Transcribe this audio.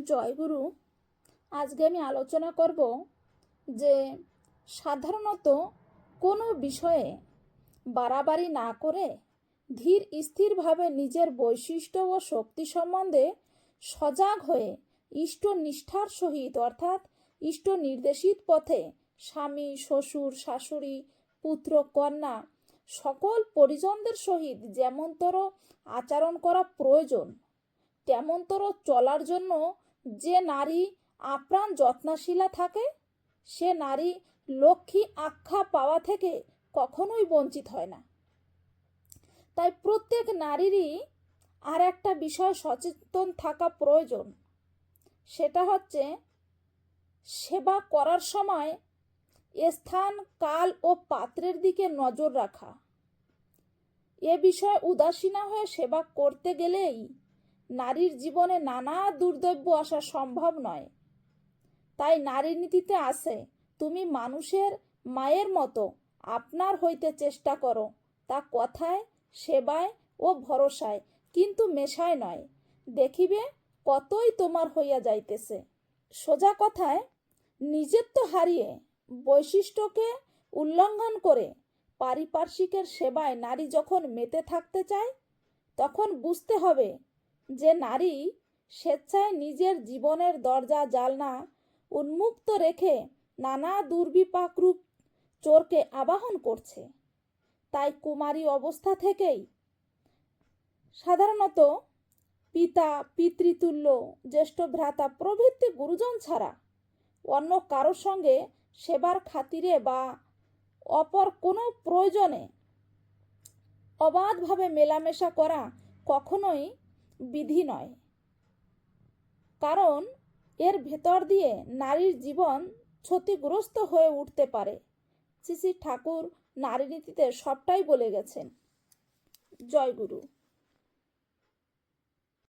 জয়গুরু আজকে আমি আলোচনা করব যে সাধারণত কোনো বিষয়ে বাড়াবাড়ি না করে ধীর স্থিরভাবে নিজের বৈশিষ্ট্য ও শক্তি সম্বন্ধে সজাগ হয়ে ইষ্ট নিষ্ঠার সহিত, অর্থাৎ ইষ্ট নির্দেশিত পথে স্বামী, শ্বশুর, শাশুড়ি, পুত্র, কন্যা সকল পরিজনদের সহিত যেমনতর আচরণ করা প্রয়োজন, তেমনতর চলার জন্য যে নারী আপ্রাণ যত্নশীলা থাকে, সে নারী লক্ষ্মী আখ্যা পাওয়া থেকে কখনোই বঞ্চিত হয় না। তাই প্রত্যেক নারীরই আর একটা বিষয় সচেতন থাকা প্রয়োজন। সেটা হচ্ছে সেবা করার সময় স্থান, কাল ও পাত্রের দিকে নজর রাখা। এ বিষয়ে উদাসীনা হয়ে সেবা করতে গেলেই নারীর জীবনে নানা দুর্দৈব্য আসা সম্ভব নয়। তাই নারী নীতিতে আছে, তুমি মানুষের মায়ের মতো আপনার হইতে চেষ্টা করো, তা কথায়, সেবায় ও ভরসায়, কিন্তু মেশায় নয়। দেখিবে কতই তোমার হইয়া যাইতেছে। সোজা কথায় নিজের তো হারিয়ে বৈশিষ্ট্যকে উল্লঙ্ঘন করে পারিপার্শ্বিকের সেবায় নারী যখন মেতে থাকতে চায়, তখন বুঝতে হবে যে নারী স্বেচ্ছায় নিজের জীবনের দরজা জালনা উন্মুক্ত রেখে নানা দুর্বিপাক রূপ চোরকে আবাহন করছে। তাই কুমারী অবস্থা থেকেই সাধারণত পিতা, পিতৃতুল্য, জ্যেষ্ঠ ভ্রাতা প্রভৃতি গুরুজন ছাড়া অন্য কারোর সঙ্গে সেবার খাতিরে বা অপর কোনো প্রয়োজনে অবাধভাবে মেলামেশা করা কখনোই বিধি নয়। কারণ এর ভেতর দিয়ে নারীর জীবন ক্ষতিগ্রস্ত হয়ে উঠতে পারে। শ্রী ঠাকুর নারী নীতিতে সবটাই বলে গেছেন। জয় গুরু